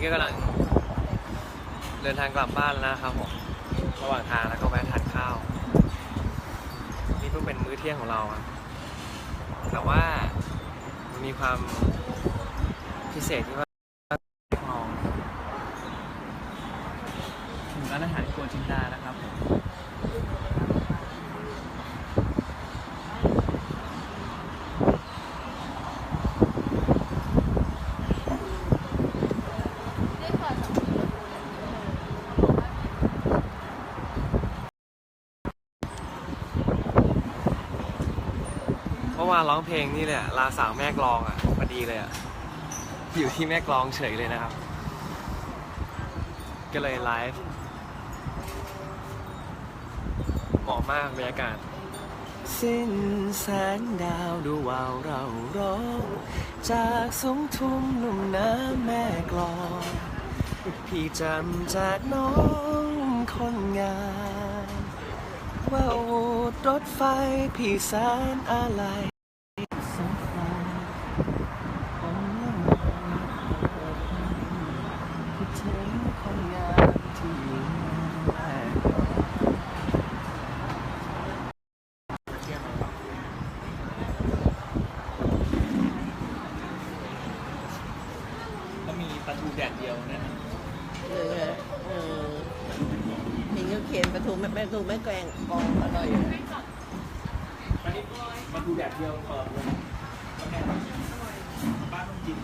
นี้ก็กำลังเดินทางกลับบ้านแล้วนะครับผม ระหว่างทางแล้วก็แวะทานข้าว นี่เพิ่งเป็นมื้อเที่ยงของเราอะแต่ว่ามันมีความพิเศษที่ว่าถึงร้านอาหารครัวจินดานะครับผม เมื่อ วานร้องเพลงนี่เลยอะลาสาวแม่กลองอะพอดีเลยอะอยู่ที่แม่กลองเฉยเลยนะครับ ก็เลยไลฟ์เหมาะมากบรรยากาศสิ้นแสงดาวดูวาวเราร้องจากสงทุมลุ่มน้ำแม่กลอง พี่จำจากน้องคนงานว่าอูดรถไฟพี่แสนอะไรสักฝันผมยังมองคิดถึงคนงานที่อยู่แม่ก็มีปลาทูแดดเดียวนะ เออเออมีเงาเขียนปลาทูแม่ปลาทูแม่แกงกองอร่อยอยู่ปลาดูแบบเดียวเปิดเลยบ้านต้องกิน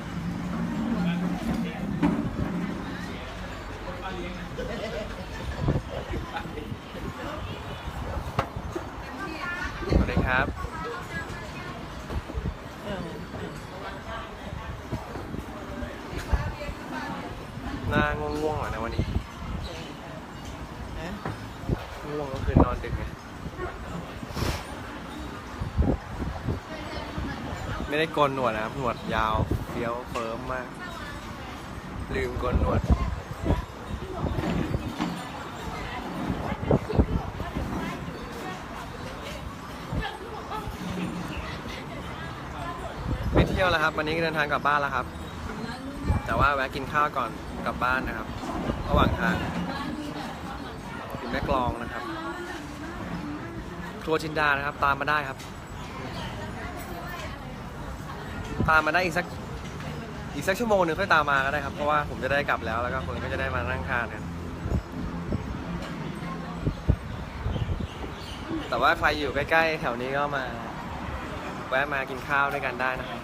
สวัสดีครับ เออ หน้าง่วงๆหน่อยนะวันนี้ เออ ง่วงก็คือนอนดึกไง ไม่ได้โกนหนวดนะครับหนวดยาวเฟี้ยวเฟิร์มมาก ลืมโกนหนวดไปเที่ยวแล้วครับ วันนี้เดินทางกลับบ้านแล้วครับ แต่ว่าแวะกินข้าวก่อนกลับบ้านนะครับ ระหว่างทางถึงแม่กลองนะครับทัวร์จินดานะครับ ตามมาได้ครับ ตามมาได้อีกสักอีกสักชั่วโมงหนึ่งค่อยตามมาก็ได้ครับ เพราะว่าผมจะได้กลับแล้วแล้วก็คนก็จะได้มานั่งทานกัน แต่ว่าใครอยู่ใกล้ๆ แถวนี้ก็มาแวะมากินข้าวด้วยกันได้นะครับ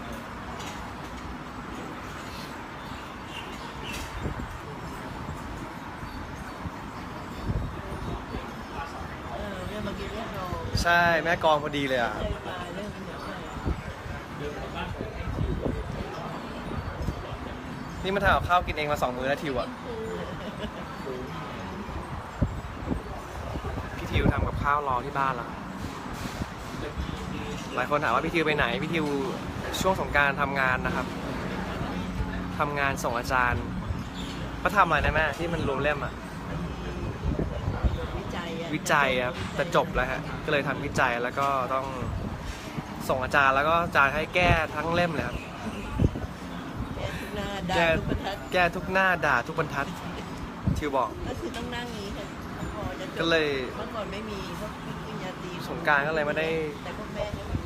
เออเรื่องเมื่อกี้เรื่องเราใช่แม่กลองพอดีเลยอะ เคยมาเรื่องนี้ใช่ นี่มาทำกับข้าวกินเองมาสองมื้อแล้วทิวอะ พี่ทิวทำกับข้าวรอที่บ้านแล้วหลายคนถามว่าพี่ทิวไปไหน พี่ทิวช่วงสงกรารทำงานนะครับทำงานส่งอาจารย์เขาทำอะไรนะแม่ที่มันรวมเล่มอะ วิจัยอะวิจัยครับจะจบแล้วฮะ ก็เลยทำวิจัยแล้วก็ต้องส่งอาจารย์แล้วก็อาจารย์ให้แก้ทั้งเล่มเลยครับ แก้ทุกหน้าด่าทุกบรรทัดแก้ทุกหน้าด่าทุกบรรทัดทิวบอก ก็คือต้องนั่งนี้ค่ะพอจะจบก็เลย เมื่อก่อนไม่มีพวกปริญญาตรีสงกรารก็เลยไม่ได้แต่พวกแม่ก็มี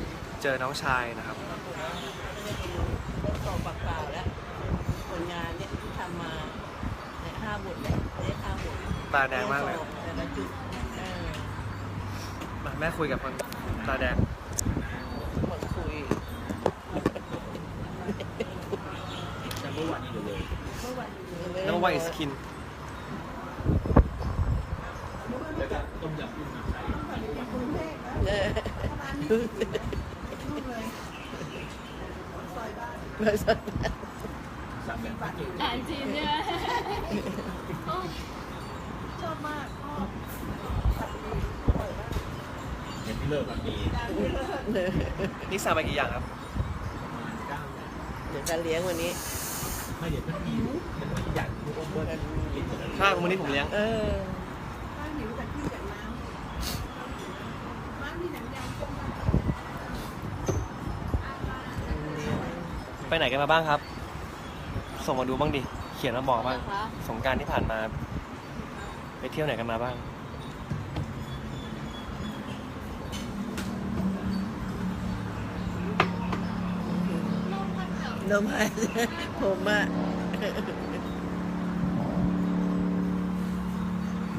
เจอน้องชายนะครับก็จะดูต้นต่อปากเปล่าแล้วผลงานเนี่ยที่ทำมาเนี่ยห้าบทเนี่ยได้ห้าบทตาแดงมากเลย แต่ละจุดเออมาแม่คุยกับคนตาแดง หมดคุย number one อยู่เลย เออ number one is skin เออเบอร์สดอ่านจีนใช่ไหมเออนี่สั่งไปกี่อย่างครับ เดี๋ยวจะเลี้ยงวันนี้ ข้าวมื้อนี้ผมเลี้ยง เออไปไหนกันมาบ้างครับ ส่งมาดูบ้างดิ เขียนมาบอกบ้างนะคะสงกรารที่ผ่านมา ไปเที่ยวไหนกันมาบ้างนมให้ ผมอะ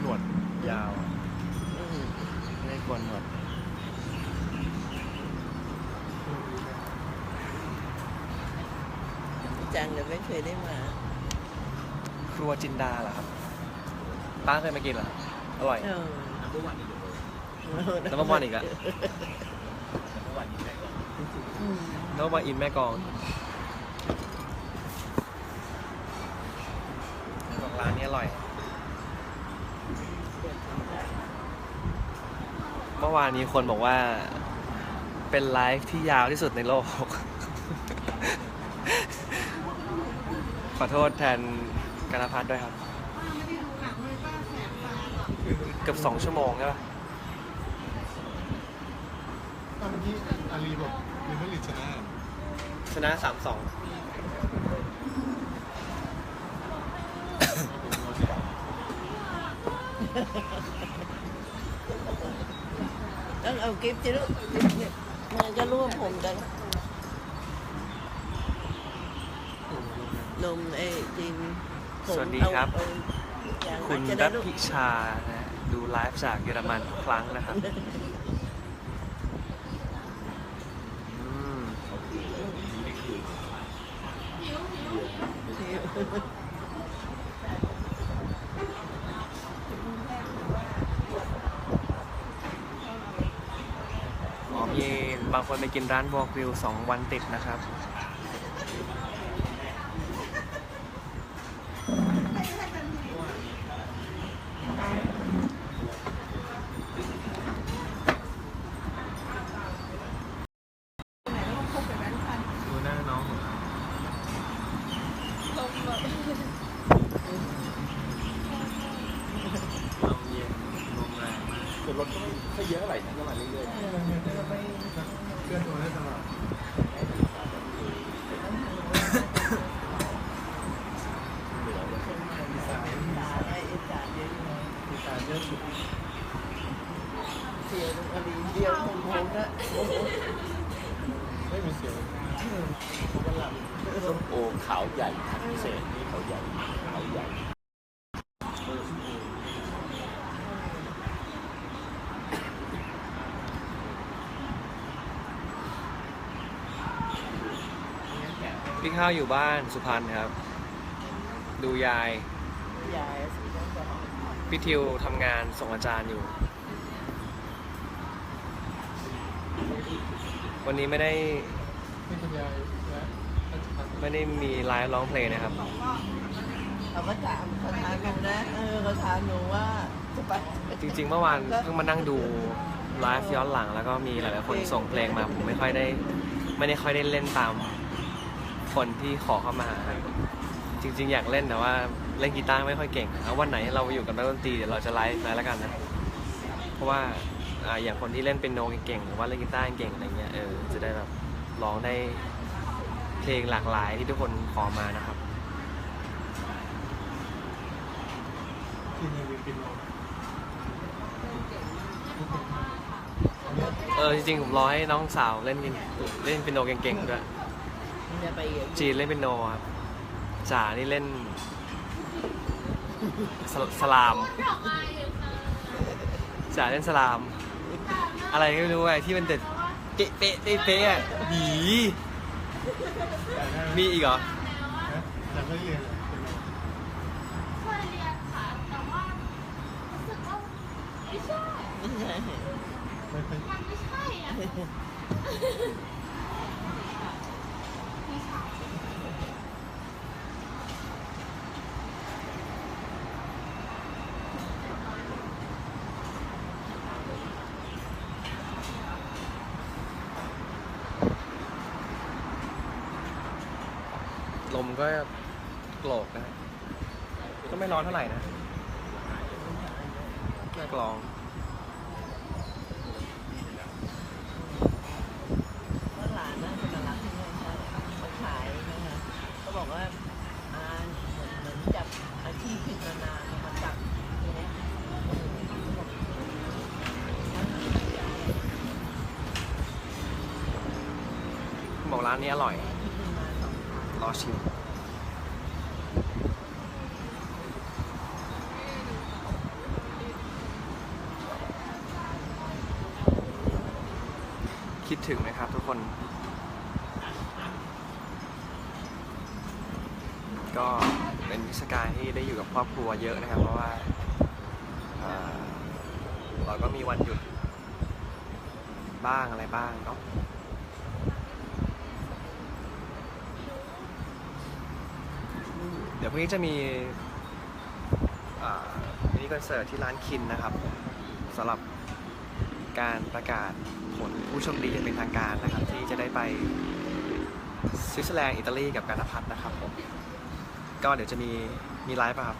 หนวดยาว ไม่ได้กวนหนวด จังเลยไม่เคยได้มา ครัวจินดาเหรอครับป้าเคยมากินเหรอ อร่อย เออแล้วเมื่อวานอีกอะอืมแล้วมาอินแม่กลองบอก ร้านนี้อร่อย เมื่อวานนี้คนบอกว่า เป็นไลฟ์ที่ยาวที่สุดในโลก ขอโทษแทนการพัฒน์ด้วยครับ เกือบสองชั่วโมงใช่ปะตอนที่อาลีบอกลิเวอร์ลิชนะ ชนะสามสอง ต้องเอากิฟต์จิลูกเนี่ยมันจะร่วมผมกัน นมไอ้จินผมสวัสดีเอาครับเอาอย่างคุณจะรัได้ฐลูก พิชานะดูไลฟ์จากเยอรมันทุกครั้งนะครับอืมหอมเย็น บางคนไปกินร้านวอลวิวสองวันติดนะครับ ดูหน้าน้องผมลมเย็นลมแรงมาก ส่วนรถก็ไม่ค่อย เยอะเท่าไหร่นะก็มาเรื่อยเคลื่อนตัวได้ตลอดไอ้จ่าเย็นมีการเยอะสุดเสียตรงอดีเดียวผมผมนะไม่มีเสียงๆส้ขาวใหญ่พิเศษนี่เขาใหญ่เขาใหญ่ ข้าวอยู่บ้านสุพรรณครับ ดูยาย ยายสีน้ำตาลพี่ทิวทำงานส่งอาจารย์อยู่ วันนี้ไม่ได้ไม่คุณยายและราชพัฒน์ไม่ได้มีไลฟ์ร้องเพลงนะครับ เขาก็ถามเขาถามหนูนะเออเขาถามหนูว่าจะไปจริงๆ เมื่อวานเพิ่งมานั่งดูไลฟ์ย้อนหลัง แล้วก็มีหลายๆคนส่งเพลงมา ผมไม่ค่อยได้ ไม่ได้ค่อยได้เล่นตาม คนที่ขอเข้ามาครับจริง ๆ อยากเล่นแต่ว่าเล่นกีตาร์ไม่ค่อยเก่งเอาวันไหนเราอยู่กับนักดนตรีเดี๋ยวเราจะไลฟ์แล้วกันนะเพราะว่าอ่าอย่างคนที่เล่นเป็นโนเก่งๆหรือว่าเล่นกีตาร์เก่งอะไรเงี้ยเออจะได้แบบร้องได้เพลงหลากหลายที่ทุกคนขอมานะครับที่มีวินปินโนเออจริงๆผมรอให้น้องสาวเล่นกินเล่นเป็นโนเก่งๆด้วย มันจะไปอีกจีนเล่นเป็นโนครับจ๋านี่เล่นสลสลามจ๋าเล่นสลาม อะไรก็ไม่รู้ไอ้ที่มันเด็ดเป๊ะเป๊ะเป๊ะเป๊ะอะหยีมีอีกเหรอแต่ไม่เรียนเลยเป็นโนเคยเรียนค่ะแต่ว่ารู้สึกว่าไม่ใช่ไม่ใช่ไม่ค่อยมันไม่ใช่อะ มก็โกรกนะ ก็ไม่ร้อนเท่าไหร่นะแค่กลอง ว่าหลานน่าจะมารับที่นี่ใช่ไหมคะเาขายนะคะเขาบอกว่าอ่นเหมือนจับอาชีพมานานมาจับอย่างเบอกร้านนี้อร่อย ชิมคิดถึงไหมครับทุกคน ก็เป็นเทศกาลที่ได้อยู่กับครอบครัวเยอะนะครับ เพราะว่าเอ่อเราก็มีวันหยุดบ้างอะไรบ้างเนาะ เดี๋ยวพรุ่งนี้จะมีมินิคอนเสิร์ตที่ร้านคินนะครับสำหรับการประกาศผลผู้โชคดีอย่างเป็นทางการนะครับ ที่จะได้ไปสวิตเซอร์แลนด์อิตาลีกับการพัฒนะครับผมก็เดี๋ยวจะมีมีไลฟ์ป่ะครับ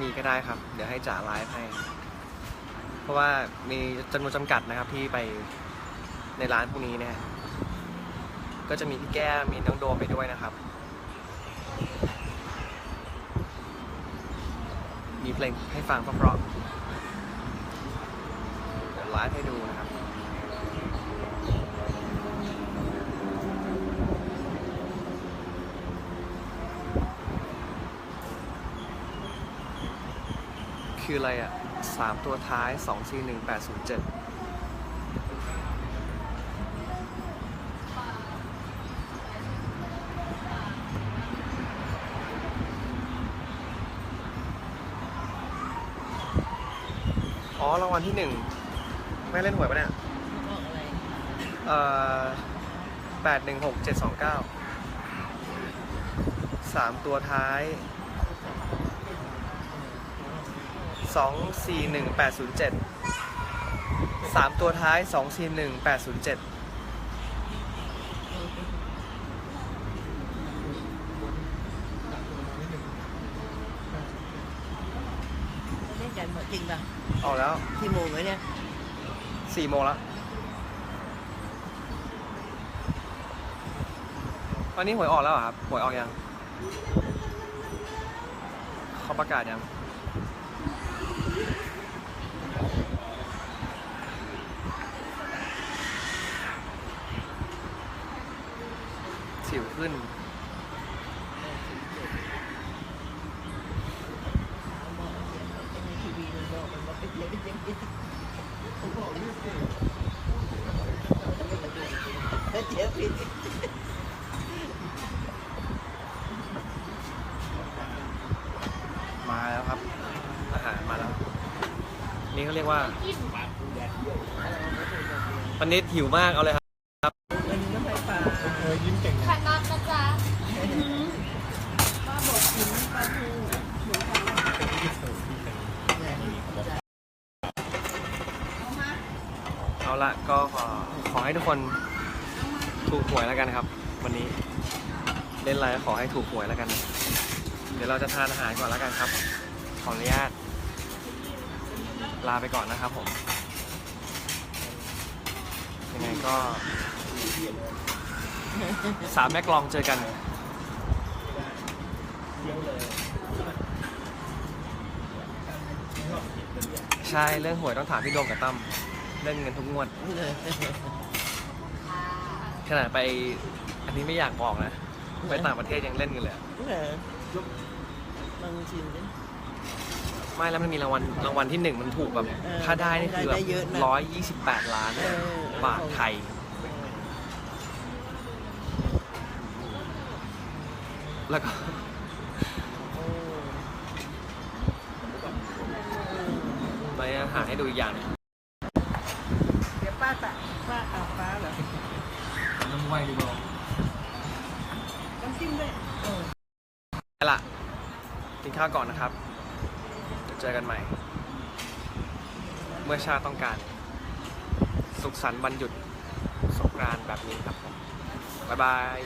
มีก็ได้ครับ เดี๋ยวให้จ่าไลฟ์ให้ เพราะว่ามีจำนวนจำกัดนะครับที่ไปในร้านพวกนี้เนี่ย ก็จะมีพี่แก้มมีน้องโดมไปด้วยนะครับ มีเพลงให้ฟังเพราะๆเดี๋ยวไลฟ์ให้ดูนะครับคืออะไรอะสามตัวท้ายสองซีหนึ่งแปดศูนย์เจ็ด วันที่หนึ่งไม่เล่นหวยปะเนี่ยเอ่อแปดหนึ่งหกเจ็ดสองเก้าสามตัวท้ายสองสี่หนึ่งแปดศูนย์เจ็ดสามตัวท้ายสองสี่หนึ่งแปดศูนย์เจ็ด กี่โมงแล้วเนี่ยสี่โมงแล้ววันนี้หวยออกแล้วเหรอครับหวยออกยังเขาประกาศยังสิวขึ้นทีวีมันบอกมันว่าเป็นเล็กเป็นยังไงผมบอกนี่สิแล้วเจ๊ ผิดมาแล้วครับ อาหารมาแล้ว นี่เขาเรียกว่าปันนิดหิวมากเอาเลยครับวันนี้ก็ไปป่าเออยิ้มเก่งขันน็อตนะจ๊ะป้าบอกกินปลาทูหมูทอดเอาละก็ขอขอให้ทุกคน ถูกหวยแล้วกันครับ วันนี้เล่นอะไรก็ขอให้ถูกหวยแล้วกัน เดี๋ยวเราจะทานอาหารก่อนแล้วกันครับ ขออนุญาต ลาไปก่อนนะครับผม ยังไงก็สามแม่กลองเจอกันใช่เรื่องหวยต้องถามพี่โดมกับตั้มเล่นเงินทุกงวด ขนาดไป อันนี้ไม่อยากบอกนะ ไปต่างประเทศยังเล่นกันเลยอะเลยลองชิมดิ ไม่แล้วมันมีรางวัลรางวัลที่หนึ่งมันถูกแบบ เออถ้าได้นี่คือแบได้เยอะบนะร้อยยี่สิบแปดล้านเออ บาทไทย แล้วก็ โอ้ไปอาหารให้ดูอีกอย่างหนึง เดี๋ยวป้าตะป้าอาป้าเหรอ น้ำ ไวดูบอน้ำจิ้มด้วยเออเอาล่ะกินข้าวก่อนนะครับเดี๋ยวเจอกันใหม่ เมื่อชาติต้องการ สุขสันต์วันหยุดสงกรานต์แบบนี้ครับผมบ๊ายบาย